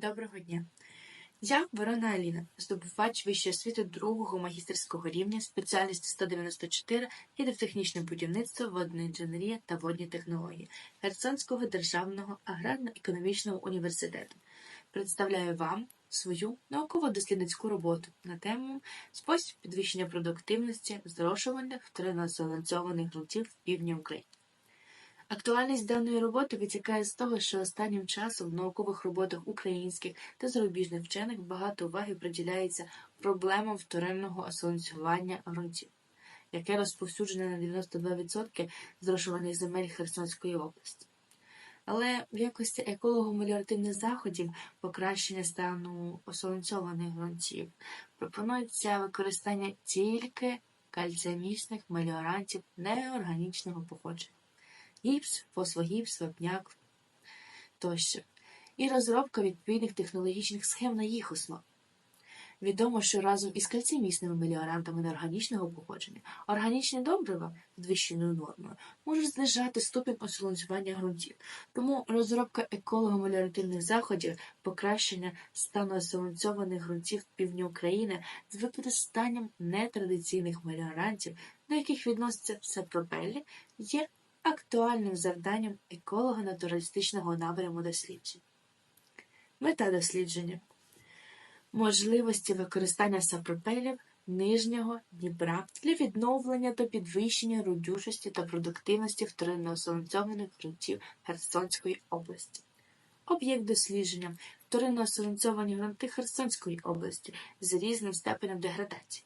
Доброго дня! Я Ворона Аліна, здобувач вищої освіти другого магістерського рівня, спеціальність 194 гідротехнічне будівництво, водна інженерія та водні технології Херсонського державного аграрно-економічного університету. Представляю вам свою науково-дослідницьку роботу на тему спосіб підвищення продуктивності зрошувальних вторинно-солонцьованих ґрунтів в півдні України. Актуальність даної роботи витікає з того, що останнім часом в наукових роботах українських та зарубіжних вчених багато уваги приділяється проблемам вторинного осолонцювання ґрунтів, яке розповсюджене на 92% зрошуваних земель Херсонської області. Але в якості еколого-меліоративних заходів покращення стану осолонцьованих ґрунтів пропонується використання тільки кальціамічних меліорантів неорганічного походження гіпс, фосфогіпс, вапняк тощо, і розробка відповідних технологічних схем на їх основі. Відомо, що разом із кальціймісними меліорантами неорганічного походження органічні добрива підвищеною нормою можуть знижати ступінь осолонцювання ґрунтів, тому розробка еколого-меліоративних заходів, покращення стану осолонцьованих ґрунтів півдня України з використанням нетрадиційних меліорантів, до яких відносяться сапропелі, є актуальним завданням еколого-натуралістичного напряму досліджень. Мета дослідження можливості використання сапропелів нижнього Дніпра для відновлення та підвищення родючості та продуктивності вторинно-осолонцьованих ґрунтів Херсонської області. Об'єкт дослідження вторинно-осолонцьовані ґрунти Херсонської області з різним степенем деградації.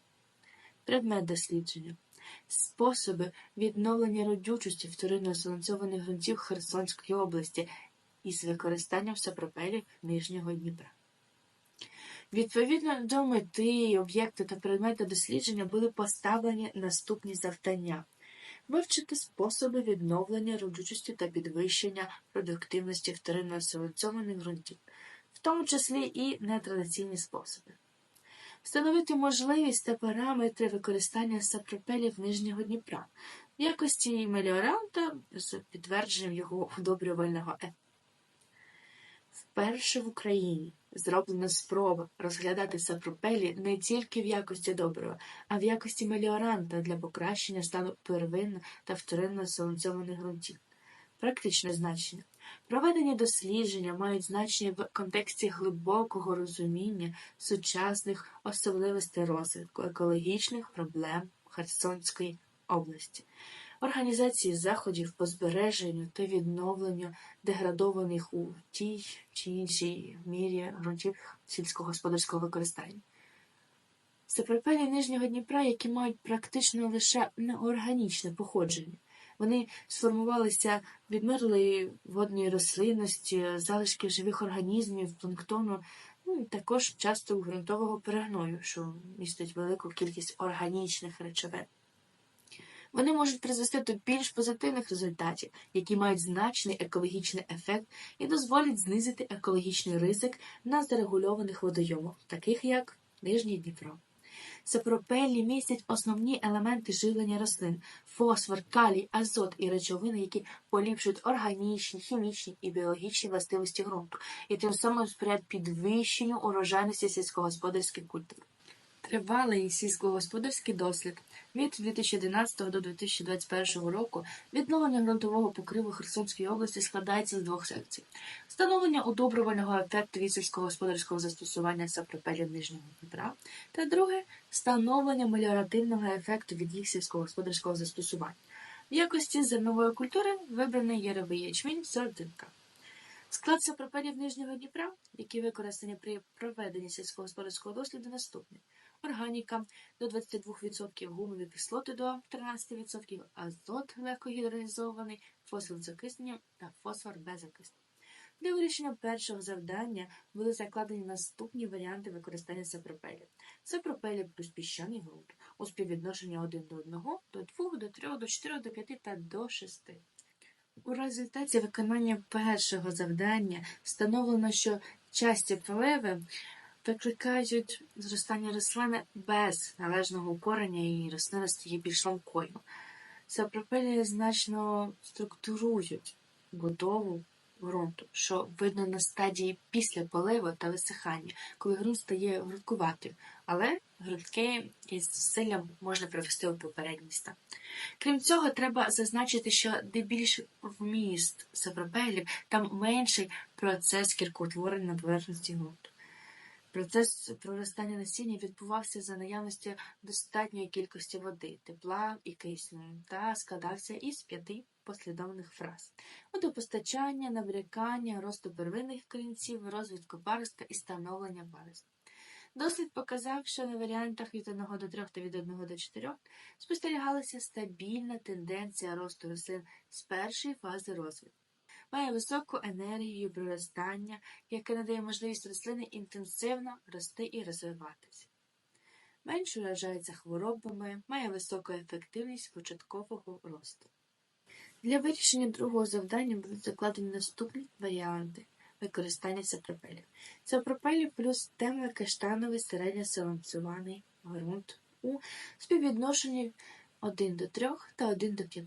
Предмет дослідження способи відновлення родючості вторинно-осолонцьованих ґрунтів Херсонської області із використанням сапропелів Нижнього Дніпра. Відповідно до мети, об'єкту та предмету дослідження були поставлені наступні завдання. Вивчити способи відновлення родючості та підвищення продуктивності вторинно-осолонцьованих ґрунтів, в тому числі і нетрадиційні способи встановити можливість та параметри використання сапропелів Нижнього Дніпра в якості меліоранта з підтвердженням його удобрювального ефекту. Вперше в Україні зроблена спроба розглядати сапропелі не тільки в якості доброго, а в якості меліоранта для покращення стану первинно та вторинно солонцьованих ґрунтів. Практичне значення Проведені дослідження мають значення в контексті глибокого розуміння сучасних особливостей розвитку екологічних проблем Херсонської області, організації заходів по збереженню та відновленню деградованих у тій чи іншій мірі ґрунтів сільськогосподарського використання. Сапропелі Нижнього Дніпра, які мають практично лише неорганічне походження. Вони сформувалися відмерлої водної рослинності, залишки живих організмів, планктону, ну і також часто ґрунтового перегною, що містить велику кількість органічних речовин. Вони можуть призвести до більш позитивних результатів, які мають значний екологічний ефект і дозволять знизити екологічний ризик на зарегульованих водойомах, таких як Нижній Дніпро. Сапропелі містять основні елементи живлення рослин фосфор, калій, азот і речовини, які поліпшують органічні, хімічні і біологічні властивості ґрунту, і тим самим сприяють підвищенню урожайності сільськогосподарських культур. Тривалий сільськогосподарський дослід від 2011 до 2021 року відновлення ґрунтового покриву Херсонської області складається з двох секцій: встановлення удобрювального ефекту від сільськогосподарського застосування сапропелів Нижнього Дніпра, та друге встановлення меліоративного ефекту від їх сільськогосподарського застосування. В якості зернової культури вибраний яровий ячмінь сординка. Склад сапропелів Нижнього Дніпра, які використані при проведенні сільськогосподарського досліду, наступний органіка до 22%, гумові кислоти до 13%, азот легкогідролізований, фосфор з окисненням та фосфор без окиснення. Для вирішення першого завдання були закладені наступні варіанти використання сапропелів. Сапропелі плюс піщаний ґрунт у співвідношенні 1 до 1, до 2, до 3, до 4, до 5 та до 6. У результаті виконання першого завдання встановлено, що часті полеви викликають зростання рослини без належного укорення і рослина стає більш ламкою. Сапропелі значно структурують будову ґрунту, що видно на стадії після поливу та висихання, коли ґрунт стає грудкуватим, але грудки із зусиллям можна привести у попередній стан. Крім цього, треба зазначити, що де більш вміст сапропелів, там менший процес кіркоутворення на поверхності ґрунту. Процес проростання насіння відбувався за наявності достатньої кількості води, тепла і кисню та складався із п'яти послідовних фраз: водопостачання, набрякання, росту первинних корінців, розвитку паростка і становлення паростка. Дослід показав, що на варіантах від 1 до 3 та від 1 до 4 спостерігалася стабільна тенденція росту рослин з першої фази розвитку. Має високу енергію проростання, яке надає можливість рослини інтенсивно рости і розвиватися. Менше вражається хворобами, має високу ефективність початкового росту. Для вирішення другого завдання будуть закладені наступні варіанти використання сапропелів. Сапропелів плюс темно каштановий середньо саланцюваний ґрунт у співвідношенні 1 до 3 та 1 до 5.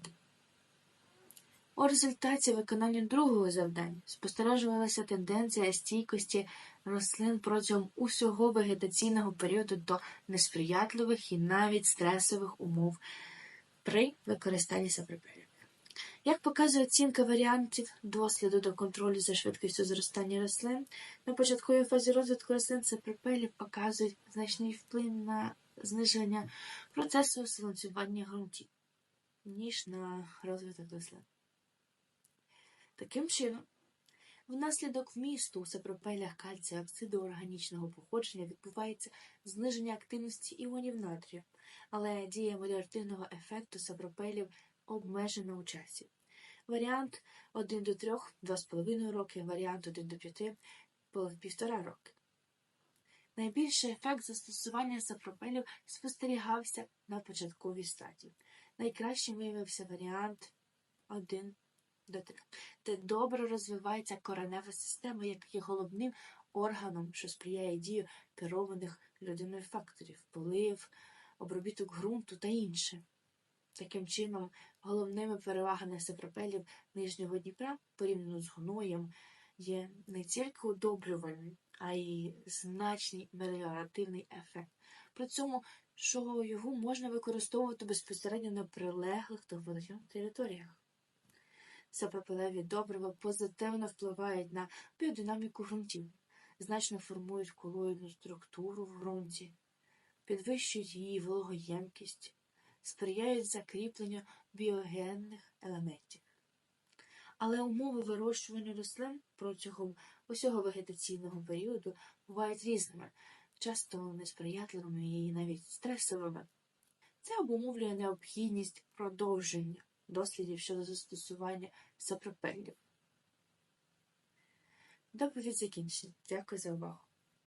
У результаті виконання другого завдання спостережувалася тенденція стійкості рослин протягом усього вегетаційного періоду до несприятливих і навіть стресових умов при використанні сапропелів. Як показує оцінка варіантів досліду до контролю за швидкістю зростання рослин, на початковій фазі розвитку рослин сапропелів показують значний вплив на зниження процесу сланцювання ґрунтів, ніж на розвиток рослин. Таким чином, внаслідок вмісту у сапропелях кальцію оксиду органічного походження відбувається зниження активності іонів натрію, але дія меліоративного ефекту сапропелів обмежена у часі. Варіант 1 до 3 – 2,5 роки, варіант 1 до 5 – 1,5 роки. Найбільший ефект застосування сапропелів спостерігався на початковій стадії. Найкращим виявився варіант 1 до 3, де добре розвивається коренева система, як є головним органом, що сприяє дію керованих людиною факторів, полив, обробіток ґрунту та інше. Таким чином, головними перевагами сапропелів Нижнього Дніпра порівняно з гноєм є не тільки удобрювальний, а й значний меліоративний ефект. При цьому, що його можна використовувати безпосередньо на прилеглих та водойомних територіях. Сапропелеві добрива позитивно впливають на біодинаміку ґрунтів, значно формують колоїдну структуру в ґрунті, підвищують її вологоємкість, сприяють закріпленню біогенних елементів. Але умови вирощування рослин протягом усього вегетаційного періоду бувають різними, часто несприятливими і навіть стресовими. Це обумовлює необхідність продовження дослідів щодо застосування сапропелів. Доповідь закінчена. Дякую за увагу.